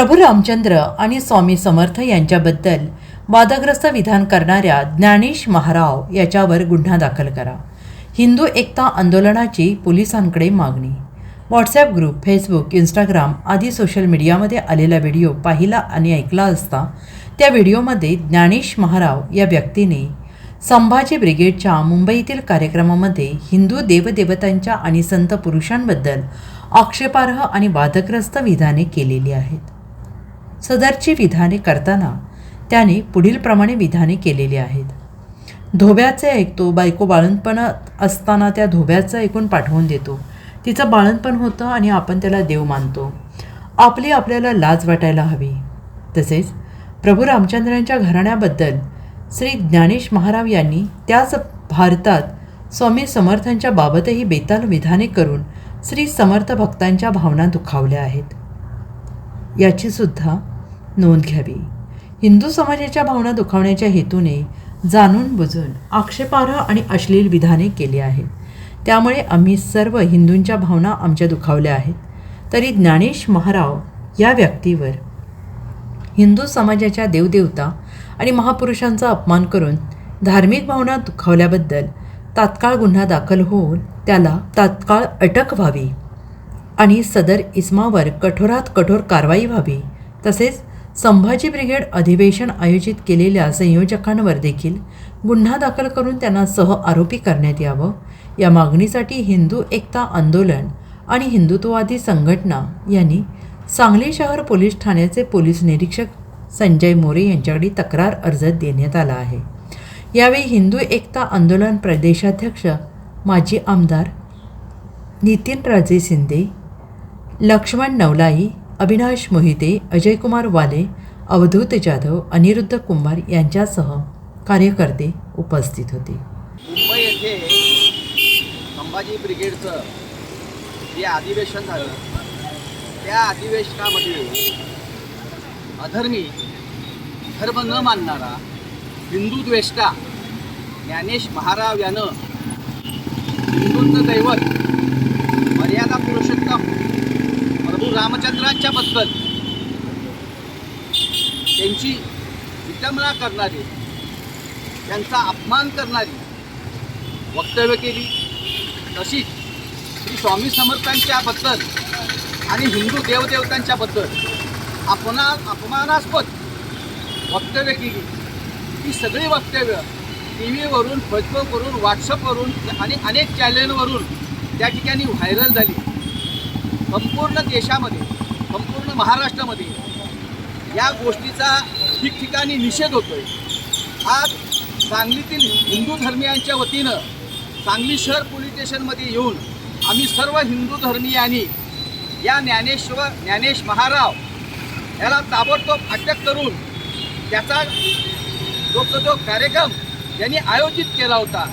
प्रभू रामचंद्र आणि स्वामी समर्थ यांच्याबद्दल वादग्रस्त विधान करणाऱ्या ज्ञानेश महाराव याच्यावर गुन्हा दाखल करा. हिंदू एकता आंदोलनाची पोलिसांकडे मागणी. व्हॉट्सॲप ग्रुप फेसबुक इंस्टाग्राम आदी सोशल मीडियामध्ये आलेला व्हिडिओ पाहिला आणि ऐकला असता त्या व्हिडिओमध्ये ज्ञानेश महाराव या व्यक्तीने संभाजी ब्रिगेडच्या मुंबईतील कार्यक्रमामध्ये हिंदू देवदेवतांच्या आणि संत पुरुषांबद्दल आक्षेपार्ह आणि वादग्रस्त विधाने केलेली आहेत. सदरची विधाने करताना त्याने पुढीलप्रमाणे विधाने केलेली आहेत. धोब्याचे ऐकतो बायको बाळणपणात असताना त्या धोब्याचं ऐकून पाठवून देतो. तिचं बाळणपण होतं आणि आपण त्याला देव मानतो. आपली आपल्याला लाज वाटायला हवी. तसेच प्रभू रामचंद्रांच्या घराण्याबद्दल श्री ज्ञानेश महाराव यांनी त्याच भारतात स्वामी समर्थांच्या बाबतही बेताल विधाने करून श्री समर्थ भक्तांच्या भावना दुखावल्या आहेत. याचीसुद्धा नोंद घ्यावी. हिंदू समाजाच्या भावना दुखावण्याच्या हेतूने जाणून बुजून आक्षेपार्ह आणि अश्लील विधाने केली आहेत. त्यामुळे आम्ही सर्व हिंदूंच्या भावना आमच्या दुखावल्या आहेत. तरी ज्ञानेश महाराव या व्यक्तीवर हिंदू समाजाच्या देवदेवता आणि महापुरुषांचा अपमान करून धार्मिक भावना दुखावल्याबद्दल तात्काळ गुन्हा दाखल होऊन त्याला तात्काळ अटक व्हावी आणि सदर इस्मावर कठोरात कठोर कारवाई व्हावी तसेच संभाजी ब्रिगेड अधिवेशन आयोजित केलेल्या संयोजकांवर देखील गुन्हा दाखल करून त्यांना सह आरोपी करण्यात यावं. या मागणीसाठी हिंदू एकता आंदोलन आणि हिंदुत्ववादी संघटना यांनी सांगली शहर पोलीस ठाण्याचे पोलीस निरीक्षक संजय मोरे यांच्याकडे तक्रार अर्ज देण्यात आला आहे. यावेळी हिंदू एकता आंदोलन प्रदेशाध्यक्ष माजी आमदार नितीन राजे शिंदे लक्ष्मण नवलाई अविनाश मोहिते अजयकुमार वाले अवधूत जाधव अनिरुद्ध कुंभार यांच्यासह कार्यकर्ते उपस्थित होते. मुंबई येथे संभाजी ब्रिगेडचं जे अधिवेशन झालं त्या अधिवेशनामध्ये अधर्मी धर्म न मानणारा हिंदुद्वेष्टा ज्ञानेश महाराव यानं हिंदूंचं दैवत मर्यादा पुरुषोत्तम त्यांच्याबद्दल त्यांची विटंबना करणारी त्यांचा अपमान करणारी वक्तव्य केली. तशीच श्री स्वामी समर्थांच्याबद्दल आणि हिंदू देवदेवतांच्याबद्दल अपना अपमानास्पद वक्तव्य केली. ही सगळी वक्तव्य टी व्हीवरून फेसबुकवरून व्हॉट्सअपवरून आणि अनेक चॅनलवरून त्या ठिकाणी व्हायरल झाली. संपूर्ण देशामध्ये संपूर्ण महाराष्ट्रामध्ये या गोष्टीचा ठिकठिकाणी निषेध होतो आहे आज सांगलीतील हिंदू धर्मियांच्या वतीनं सांगली शहर पोलीस स्टेशनमध्ये येऊन आम्ही सर्व हिंदू धर्मियांनी या ज्ञानेश्वर ज्ञानेश महाराव याला ताबडतोब अटक करून त्याचा जो जो कार्यक्रम यांनी आयोजित केला होता.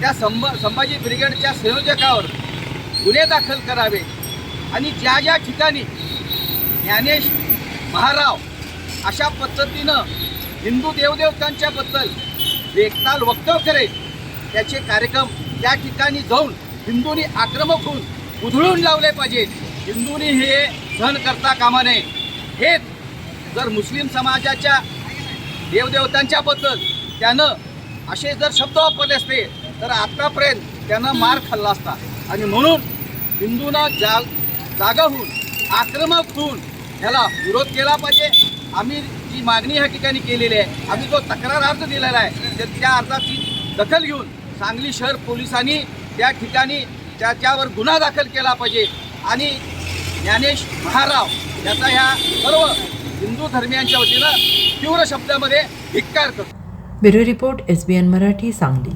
त्या संभ संभाजी ब्रिगेडच्या संयोजकावर गुन्हे दाखल करावे आणि ज्या ज्या ठिकाणी ज्ञानेश महाराव अशा पद्धतीनं हिंदू देवदेवतांच्याबद्दल बेकताल वक्तव्य करेल त्याचे कार्यक्रम त्या ठिकाणी जाऊन हिंदूंनी आक्रमक होऊन उधळून लावले पाहिजेत. हिंदूंनी हे सहन करता कामा नये. हेच जर मुस्लिम समाजाच्या देवदेवतांच्याबद्दल त्यानं असे जर शब्द वापरले असते तर आत्तापर्यंत त्यानं मार खाल्ला असता. आणि म्हणून हिंदूंना जा जागा होऊन आक्रमक होऊन ह्याला विरोध केला पाहिजे. आम्ही जी मागणी ह्या ठिकाणी केलेली आहे आम्ही जो तक्रार अर्ज दिलेला आहे. तर त्या अर्जाची दखल घेऊन सांगली शहर पोलिसांनी त्या ठिकाणी त्याच्यावर गुन्हा दाखल केला पाहिजे. आणि ज्ञानेश महाराव याचा ह्या सर्व हिंदू धर्मियांच्या वतीनं तीव्र शब्दामध्ये धिक्कार करतो. Bureau report S B N Marathi Sangli.